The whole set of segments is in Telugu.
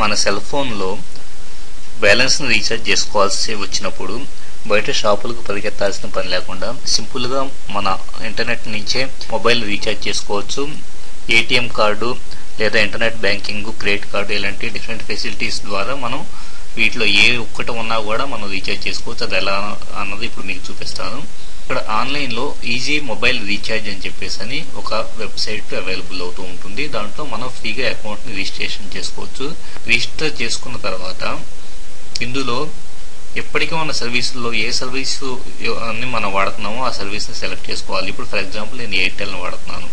మన సెల్ ఫోన్లో బ్యాలెన్స్ని రీఛార్జ్ చేసుకోవాల్సి వచ్చినప్పుడు బయట షాపులకు పరిగెత్తాల్సిన పని లేకుండా సింపుల్గా మన ఇంటర్నెట్ నుంచే మొబైల్ రీఛార్జ్ చేసుకోవచ్చు. ఏటీఎం కార్డు లేదా ఇంటర్నెట్ బ్యాంకింగ్ క్రెడిట్ కార్డు ఇలాంటి డిఫరెంట్ ఫెసిలిటీస్ ద్వారా మనం వీటిలో ఏ ఒక్కటి ఉన్నా కూడా మనం రీఛార్జ్ చేసుకోవచ్చు. అది ఎలా అన్నది ఇప్పుడు మీకు చూపిస్తాను. ఇక్కడ ఆన్లైన్లో ఈజీ మొబైల్ రీఛార్జ్ అని చెప్పేసి అని ఒక వెబ్సైట్ అవైలబుల్ అవుతూ ఉంటుంది. దాంట్లో మనం ఫ్రీగా అకౌంట్ని రిజిస్ట్రేషన్ చేసుకోవచ్చు. రిజిస్టర్ చేసుకున్న తర్వాత ఇందులో ఎప్పటికీ మన సర్వీసుల్లో ఏ సర్వీసు అని మనం వాడుతున్నామో ఆ సర్వీస్ని సెలెక్ట్ చేసుకోవాలి. ఇప్పుడు ఫర్ ఎగ్జాంపుల్ నేను ఎయిర్టెల్ని వాడుతున్నాను.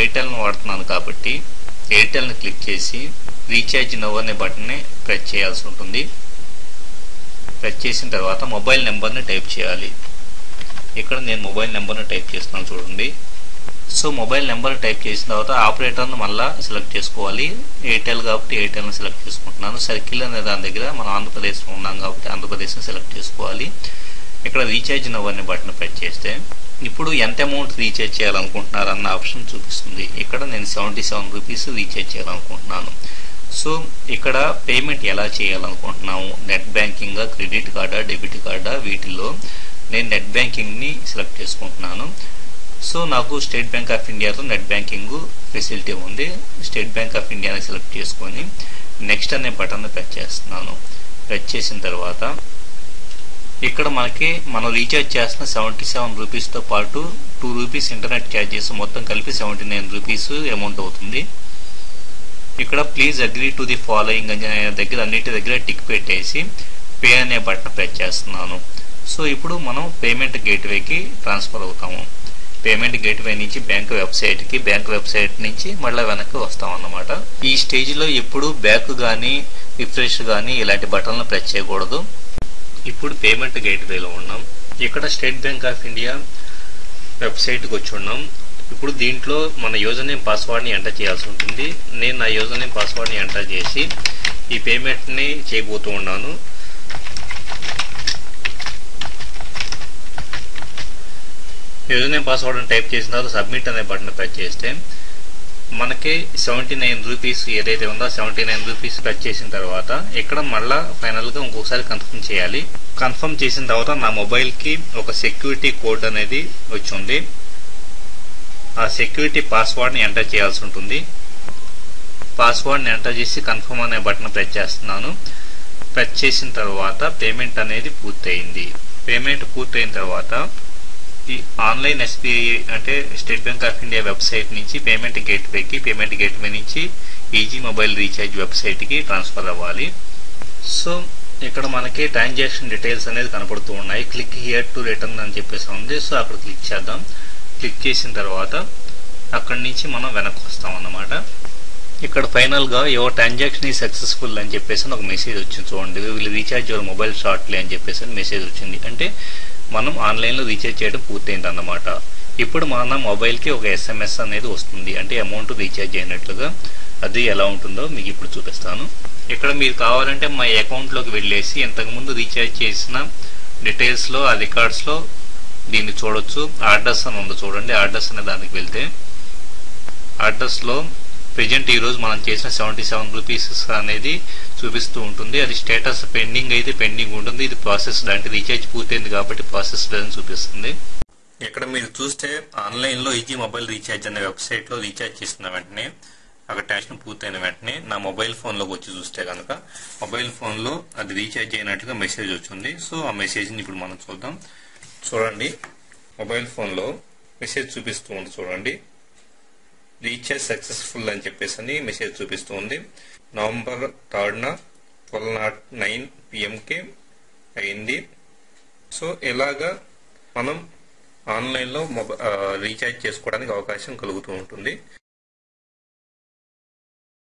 ఎయిర్టెల్ని వాడుతున్నాను కాబట్టి ఎయిర్టెల్ని క్లిక్ చేసి రీఛార్జ్ నవ్ అనే బటన్ని ప్రెస్ చేయాల్సి ఉంటుంది. ప్రెస్ చేసిన తర్వాత మొబైల్ నెంబర్ని టైప్ చేయాలి. ఇక్కడ నేను మొబైల్ నెంబర్ని టైప్ చేస్తున్నాను చూడండి. సో మొబైల్ నెంబర్ టైప్ చేసిన తర్వాత ఆపరేటర్ను మళ్ళీ సెలెక్ట్ చేసుకోవాలి. ఎయిర్టెల్ కాబట్టి ఎయిర్టెల్ని సెలెక్ట్ చేసుకుంటున్నాను. సర్కిల్ అనే దాని దగ్గర మనం ఆంధ్రప్రదేశ్లో ఉన్నాం కాబట్టి ఆంధ్రప్రదేశ్ని సెలెక్ట్ చేసుకోవాలి. ఇక్కడ రీఛార్జ్ నవ్ బటన్ ప్రెస్ చేస్తే ఇప్పుడు ఎంత అమౌంట్ రీఛార్జ్ చేయాలనుకుంటున్నారు అన్న ఆప్షన్ చూపిస్తుంది. ఇక్కడ నేను సెవెంటీ సెవెన్ రూపీస్ రీఛార్జ్ చేయాలనుకుంటున్నాను. సో ఇక్కడ పేమెంట్ ఎలా చేయాలనుకుంటున్నాము? నెట్ బ్యాంకింగ్ క్రెడిట్ కార్డా డెబిట్ కార్డా? వీటిల్లో నేను నెట్ బ్యాంకింగ్ని సెలెక్ట్ చేసుకుంటున్నాను. సో నాకు స్టేట్ బ్యాంక్ ఆఫ్ ఇండియాతో నెట్ బ్యాంకింగ్ ఫెసిలిటీ ఉంది. స్టేట్ బ్యాంక్ ఆఫ్ ఇండియాని సెలెక్ట్ చేసుకొని నెక్స్ట్ అనే బటన్ ప్రెస్ చేస్తున్నాను. ప్రెస్ చేసిన తర్వాత ఇక్కడ మనకి మనం రీఛార్జ్ చేస్తున్న సెవెంటీ సెవెన్ రూపీస్తో పాటు టూ రూపీస్ ఇంటర్నెట్ ఛార్జెస్ మొత్తం కలిపి సెవెంటీ నైన్ రూపీస్ అమౌంట్ అవుతుంది. ఇక్కడ please agree to the following అని దగ్గర అన్నిటి దగ్గర టిక్ పెట్టేసి పే అనే బటన్ ప్రెస్ చేస్తున్నాను. సో ఇప్పుడు మనం పేమెంట్ గేట్వేకి ట్రాన్స్ఫర్ అవుతాము. పేమెంట్ గేట్వే నుంచి బ్యాంక్ వెబ్సైట్కి బ్యాంక్ వెబ్సైట్ నుంచి మళ్ళీ వెనక్కి వస్తాం అన్నమాట. ఈ స్టేజ్లో ఎప్పుడు బ్యాక్ కానీ రిఫ్రెష్ కానీ ఇలాంటి బటన్లు ప్రెస్ చేయకూడదు. ఇప్పుడు పేమెంట్ గేట్వేలో ఉన్నాం. ఇక్కడ స్టేట్ బ్యాంక్ ఆఫ్ ఇండియా వెబ్సైట్కి వచ్చి ఉన్నాం. ఇప్పుడు దీంట్లో మన యూజర్ నేమ్ పాస్వర్డ్ని ఎంటర్ చేయాల్సి ఉంటుంది. నేను నా యూజర్ నేమ్ పాస్వర్డ్ని ఎంటర్ చేసి ఈ పేమెంట్ని చేయబోతూ ఉన్నాను. యూజర్ నేమ్ పాస్వర్డ్ టైప్ చేసిన తర్వాత సబ్మిట్ అనే బటన్ ప్రెస్ చేస్తే మనకి సెవెంటీ నైన్ రూపీస్ ఏదైతే ఉందో సెవెంటీ నైన్ రూపీస్ ప్రెస్ చేసిన తర్వాత ఇక్కడ మళ్ళీ ఫైనల్గా ఇంకొకసారి కన్ఫర్మ్ చేయాలి. కన్ఫర్మ్ చేసిన తర్వాత నా మొబైల్కి ఒక సెక్యూరిటీ కోడ్ అనేది వచ్చింది. ఆ సెక్యూరిటీ పాస్వర్డ్ని ఎంటర్ చేయాల్సి ఉంటుంది. పాస్వర్డ్ని ఎంటర్ చేసి కన్ఫర్మ్ అనే బటన్ ప్రెస్ చేస్తున్నాను. ప్రెస్ చేసిన తర్వాత పేమెంట్ అనేది పూర్తయింది. పేమెంట్ పూర్తయిన తర్వాత ఈ ఆన్లైన్ ఎస్బీఐ అంటే state bank of India website నుంచి పేమెంట్ గేట్వేకి పేమెంట్ గేట్వే నుంచి ఈజీ మొబైల్ రీఛార్జ్ వెబ్సైట్కి ట్రాన్స్ఫర్ అవ్వాలి. సో ఇక్కడ మనకి ట్రాన్సాక్షన్ డీటెయిల్స్ అనేది కనపడుతూ ఉన్నాయి. క్లిక్ హియర్ టు రిటర్న్ అని చెప్పేసి ఉంది. సో అక్కడ క్లిక్ చేద్దాం. క్లిక్ చేసిన తర్వాత అక్కడి నుంచి మనం వెనక్కి వస్తాం అన్నమాట. ఇక్కడ ఫైనల్గా యువర్ ట్రాన్సాక్షన్ ఈ సక్సెస్ఫుల్ అని చెప్పేసి ఒక మెసేజ్ వచ్చింది చూడండి. వీళ్ళు రీఛార్జ్ యువర్ మొబైల్ షార్ట్లీ అని చెప్పేసి మెసేజ్ వచ్చింది. అంటే మనం ఆన్లైన్లో రీఛార్జ్ చేయడం పూర్తయింది అన్నమాట ఇప్పుడు మన మొబైల్కి ఒక ఎస్ఎంఎస్ అనేది వస్తుంది. అంటే అమౌంట్ రీఛార్జ్ అయినట్లుగా అది ఎలా ఉంటుందో మీకు ఇప్పుడు చూపిస్తాను. ఇక్కడ మీరు కావాలంటే మా అకౌంట్లోకి వెళ్ళేసి ఇంతకుముందు రీఛార్జ్ చేసిన డీటెయిల్స్లో ఆ రికార్డ్స్లో దీన్ని చూడొచ్చు. ఆర్డర్స్ అని ఉంది చూడండి. ఆర్డర్స్ అనే దానికి వెళ్తే ఆర్డర్స్లో ప్రజెంట్ ఈరోజు మనం చేసిన సెవెంటీ సెవెన్ రూపీస్ అనేది చూపిస్తూ ఉంటుంది. అది స్టేటస్ పెండింగ్ అయితే పెండింగ్ ఉంటుంది. ఇది ప్రాసెస్ అంటే రీఛార్జ్ పూర్తయింది కాబట్టి ప్రాసెస్ అని చూపిస్తుంది. ఇక్కడ మీరు చూస్తే ఆన్లైన్లో ఈజీ మొబైల్ రీఛార్జ్ అనే వెబ్సైట్లో రీఛార్జ్ చేసిన వెంటనే అక్కడ ట్యాక్షన్ పూర్తయిన వెంటనే నా మొబైల్ ఫోన్లోకి వచ్చి చూస్తే కనుక మొబైల్ ఫోన్లో అది రీఛార్జ్ అయినట్టుగా మెసేజ్ వచ్చింది. సో ఆ మెసేజ్ని ఇప్పుడు మనం చూద్దాం. చూడండి. మొబైల్ ఫోన్లో మెసేజ్ చూపిస్తూ ఉంది చూడండి. రీఛార్జ్ సక్సెస్ఫుల్ అని చెప్పేసి అని మెసేజ్ చూపిస్తూ ఉంది నవంబర్ థర్డ్న ట్వెల్వ్ నాట్ నైన్ పిఎంకే అయింది. సో ఇలాగా మనం ఆన్లైన్లో మొబైల్ రీఛార్జ్ చేసుకోవడానికి అవకాశం కలుగుతూ ఉంటుంది.